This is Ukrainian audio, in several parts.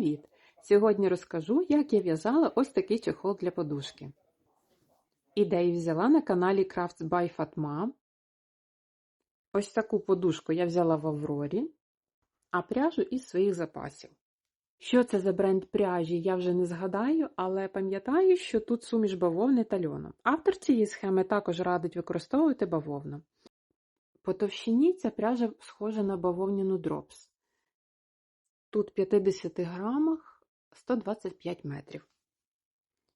Привіт! Сьогодні розкажу, як я в'язала ось такий чохол для подушки. Ідею взяла на каналі Crafts by Fatma. Ось таку подушку я взяла в Аврорі, а пряжу із своїх запасів. Що це за бренд пряжі, я вже не згадаю, але пам'ятаю, що тут суміш бавовни та льону. Автор цієї схеми також радить використовувати бавовну. По товщині ця пряжа схожа на бавовняну дропс. Тут в 50 грамах 125 метрів.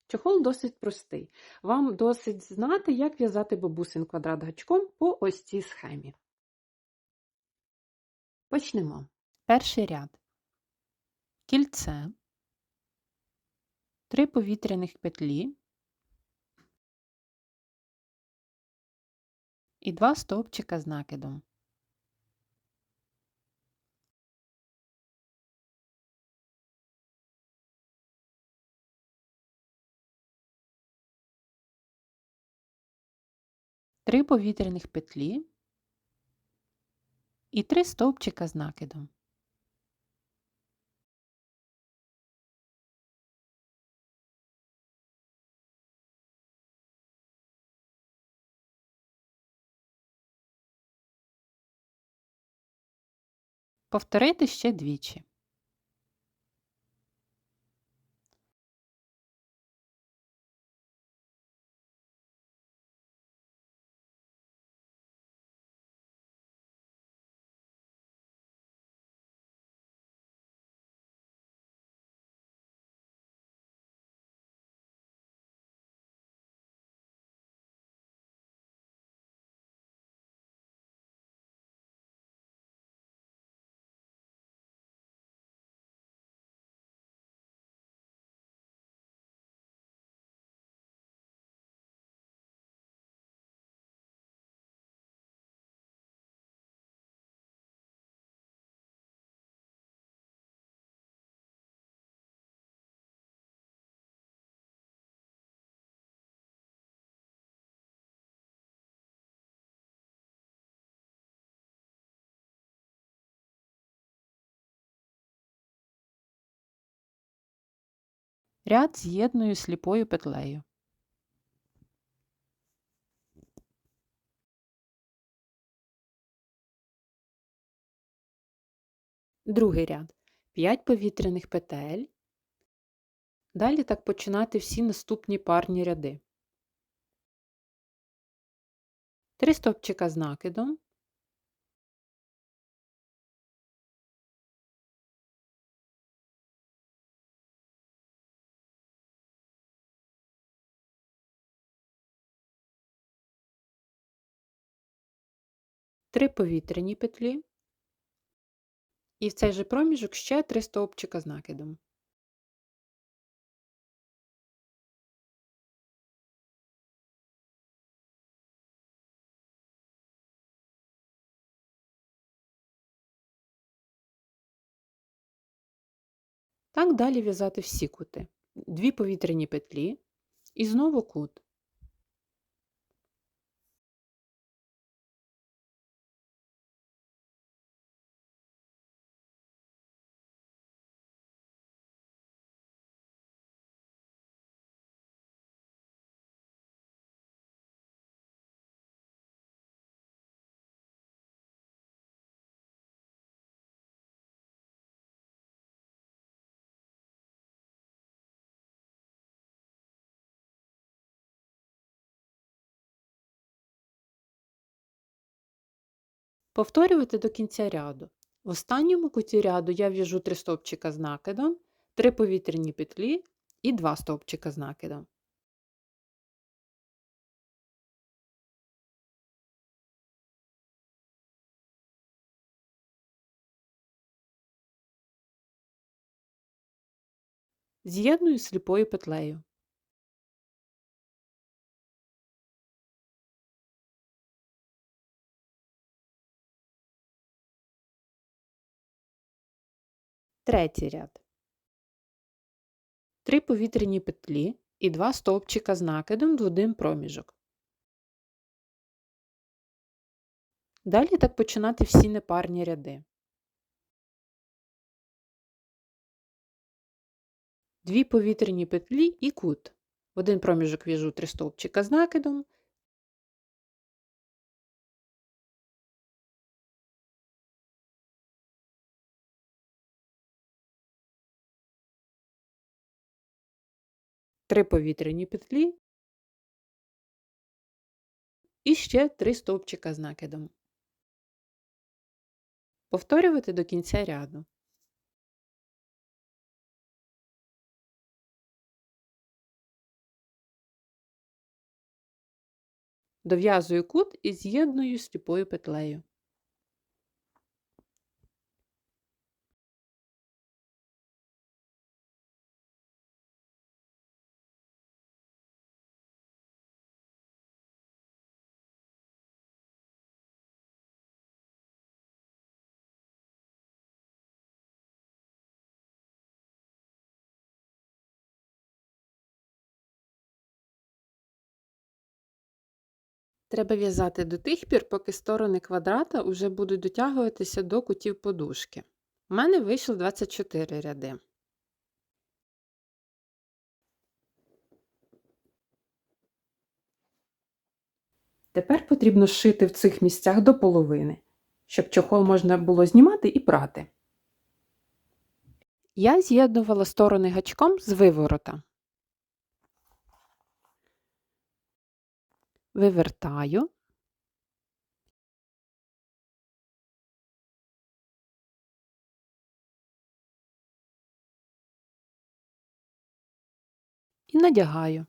Чохол досить простий. Вам досить знати, як в'язати бабусин квадрат гачком по ось цій схемі. Почнемо. Перший ряд. Кільце, три повітряних петлі і два стовпчика з накидом. Три повітряних петлі і три стовпчика з накидом. Повторити ще двічі. Ряд з'єдную сліпою петлею. Другий ряд 5 повітряних петель. Далі так починати всі наступні парні ряди. Три стопчика з накидом. Три повітряні петлі. І в цей же проміжок ще три стовпчика з накидом. Так далі в'язати всі кути. Дві повітряні петлі і знову кут. Повторювати до кінця ряду. В останньому куті ряду я в'яжу 3 стовпчика з накидом, 3 повітряні петлі і 2 стовпчика з накидом. З'єдную сліпою петлею. Третій ряд. Три повітряні петлі і два стовпчика з накидом в один проміжок. Далі так починати всі непарні ряди. дві повітряні петлі і кут. В один проміжок в'яжу три стовпчика з накидом, три повітряні петлі і ще три стовпчика з накидом. Повторювати до кінця ряду. Дов'язую кут і з'єдную сліпою петлею. Треба в'язати до тих пір, поки сторони квадрата вже будуть дотягуватися до кутів подушки. У мене вийшло 24 ряди. Тепер потрібно зшити в цих місцях до половини, щоб чохол можна було знімати і прати. Я з'єднувала сторони гачком з виворота. Вивертаю. І надягаю.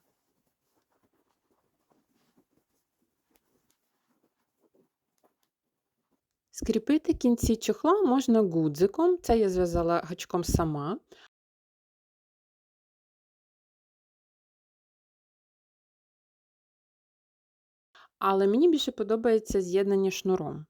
Скріпити кінці чохла можна гудзиком, це я зв'язала гачком сама. Але мені більше подобається з'єднання шнуром.